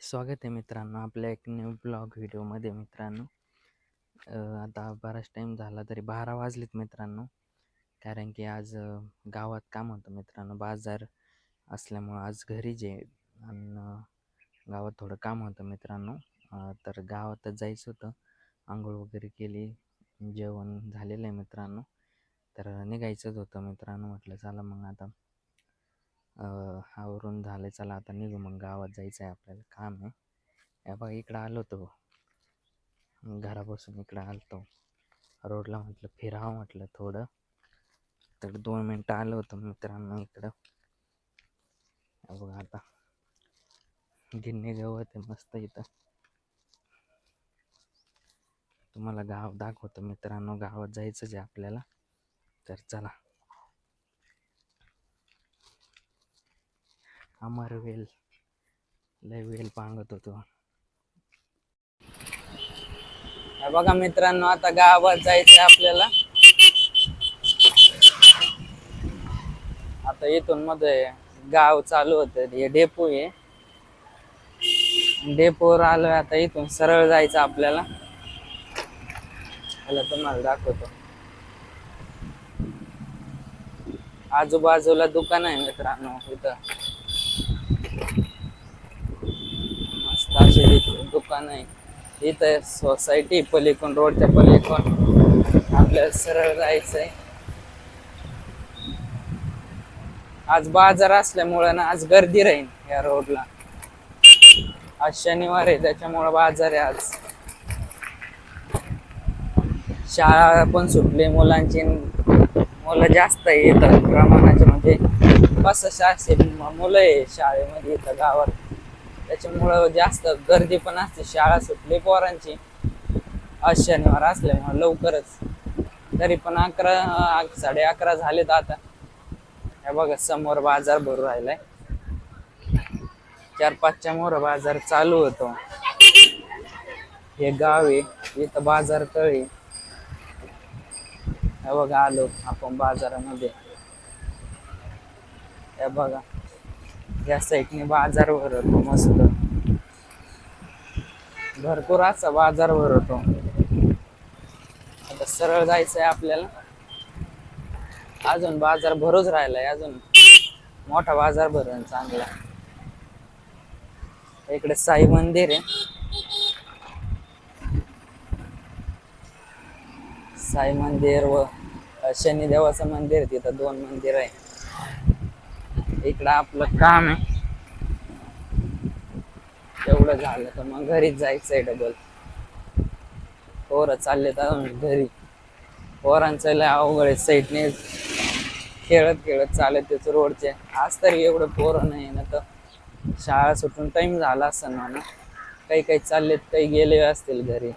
स्वागत आहे मित्रांनो आपल्या एक न्यू ब्लॉग व्हिडिओमध्ये मित्रांनो. आता बराच टाईम झाला तरी बारा वाजलेत मित्रांनो. कारण की आज गावात काम होतं मित्रांनो. बाजार असल्यामुळं आज घरी जे आणि गावात थोडं काम होतं मित्रांनो. तर गावातच जायचं होतं. आंघोळ वगैरे केली. जेवण झालेलं आहे मित्रांनो. तर निघायचंच होतं मित्रांनो. म्हटलं चला मग आता आवरून झालं चला आता निघू मग गावात जायचं आहे आपल्याला काम आहे. या बघा इकडं आलो होतो. घरापासून इकडं आलतो. रोडला म्हटलं फिरावं म्हटलं थोडं. तर दोन मिनटं आलो होतो मित्रांनो इकडं. बघा आता. गिन्ने गवत आहे मस्त इथं. तुम्हाला गाव दाखवतो मित्रांनो गावात जायचं जे आपल्याला. तर चला. अमर वेल लय वेल पांगत होतो. बघा मित्रांनो आता गावात जायचं आपल्याला. आता इथून मध्ये गाव चालू होतं. हे डेपो आहे. डेपोवर आलोय आता इथून सरळ जायचं आपल्याला. त्याला तुम्हाला दाखवतो. आजूबाजूला दुकान आहे मित्रांनो इथं. मस्त दुकान आहे. इथं सोसायटी पलीकडून रोडच्या पलीकडून. आपल्याला सरळ जायचंय. आज बाजार असल्यामुळं ना आज गर्दी राहील या रोडला. आज शनिवार आहे त्याच्यामुळं बाजार आहे आज. शाळा पण सुटली मुलांची. मुलं जास्त येतात प्रमाणाचे म्हणजे पाच सहाशे मुलं आहे शाळेमध्ये इथं गावात. त्याच्यामुळं जास्त गर्दी पण असते. शाळा सुटली पोरांची. आज शनिवार असल्यामुळं लवकरच. तरी पण अकरा साडे अकरा झालेत आता. हे बघा समोर बाजार भरू राहिलाय. चार पाचच्या मोर बाजार चालू होतो. हे गाव आहे इथं बाजार तळी हे बघा आलो आपण बाजारामध्ये. हे बघा. या साईडने बाजार भरतो मस्त. भरपूर असा बाजार भरतो आता सरळ जायचंय आपल्याला. अजून बाजार भरूच राहिलाय अजून मोठा बाजार भरण चांगला. इकडे साई मंदिर आहे. साई मंदिर व शनिदेवाचं मंदिर तिथं दोन मंदिर आहे. इकडं आपलं काम आहे. तेवढं झालं तर मग घरीच जायचंय डबल पोरं चालले तर घरी. पोरांचं लय अवघड आहे. साईडने खेळत खेळत चालत त्याच रोडचे. आज तरी एवढं पोरं नाही ना तर शाळा सुटून टाइम झाला असं ना काही काही चाललेत काही गेले असतील घरी.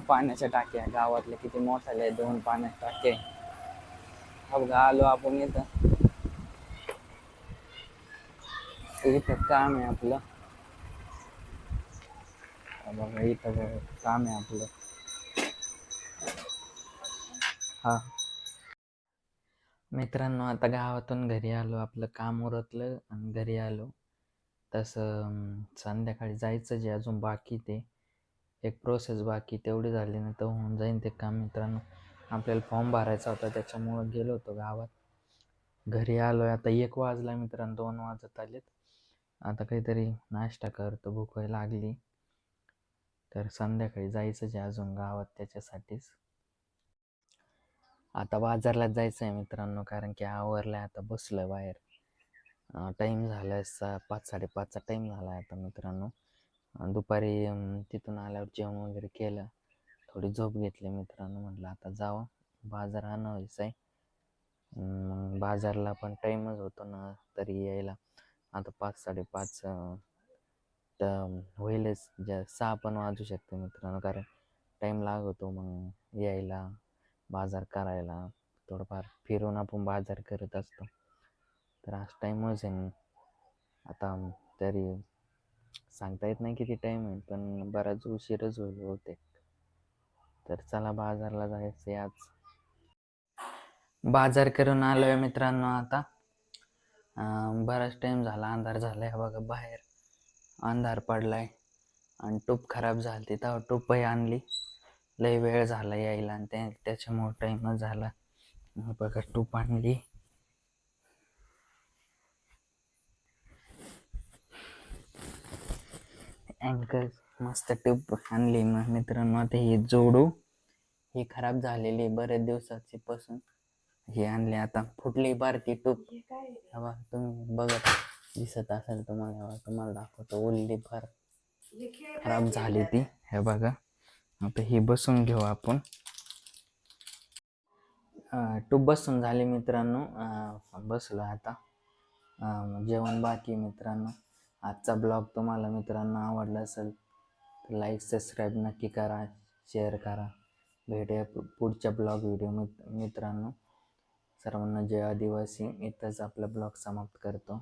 पाण्याच्या टाक्या गावातल्या किती मोठ्या दोन पाण्याच्या टाक्या. हा बघा आलो आपण इथं इथं काम आहे आपलं हा बघा इथं काम आहे आपलं हा मित्रांनो आता गावातून घरी आलो आपलं काम उरतलं आणि घरी आलो. तसं संध्याकाळी जायचं जे अजून बाकी ते. एक प्रोसेस बाकी तेवढी झाली ना तर होऊन जाईन ते काम मित्रांनो. आपल्याला फॉर्म भरायचा होता त्याच्यामुळं गेलो होतो गावात. घरी आलो आहे आता एक वाजला मित्रांनो दोन वाजत आलेत. आता काहीतरी नाश्ता करतो भूक लागली. तर संध्याकाळी जायचं जे अजून गावात त्याच्यासाठीच. आता बाजारला जायचं आहे मित्रांनो कारण की आवरलं आहे आता बसलो आहे बाहेर. टाईम झाला आहे सा पाच साडेपाचचा टाईम झाला आहे आता मित्रांनो. दुपारी तिथून आल्यावर जेवण वगैरे केलं. थोडी झोप घेतली मित्रांनो. म्हटलं आता जावं. बाजार आणायचं आहे. मग बाजारला पण टाईमच होतो ना तरी यायला. आता पाच साडेपाच तर होईलच. ज्या सहा पण वाजू शकते मित्रांनो कारण टाईम लागतो मग यायला बाजार करायला. थोडंफार फिरून आपण बाजार करत असतो. तर आज टाईमच आहे. आता तरी सांगता येत नाही किती टाईम आहे पण बराच उशीरच होईल होते. तर चला बाजारला जायचं आज. बाजार करून आलोय मित्रांनो आता. बराच टाइम झाला अंधार झालाय बघा बाहेर. अंधार पडलाय आणि टूप खराब झाली तेव्हा टूपही आणली. लय वेळ झाला यायला आणि त्या टाइमच झाला. बघा टूप आणली. अँकर मस्त टूप आणली मग मित्रांनो आता हे जोडू ही खराब झालेली बरेच दिवसाची पासून. ही आणली आता फुटली बारकी टूप हा बघा तुम्ही बघत दिसत असेल तुम्हाला तुम्हाला दाखवतो ओलली फार खराब झाली ती. हे बघा आता ही बसून घेऊ आपण. टूप बसून झाली मित्रांनो. बसलो आता. जेवण बाकी मित्रांनो. आजचा ब्लॉग तुम्हाला मित्रांनो आवडला असेल तर लाईक सबस्क्राईब नक्की करा शेअर करा. भेटूया पुढच्या ब्लॉग व्हिडिओ मित्रांनो. सर्वांना जय आदिवासी. इथंच आपला ब्लॉग समाप्त करतो.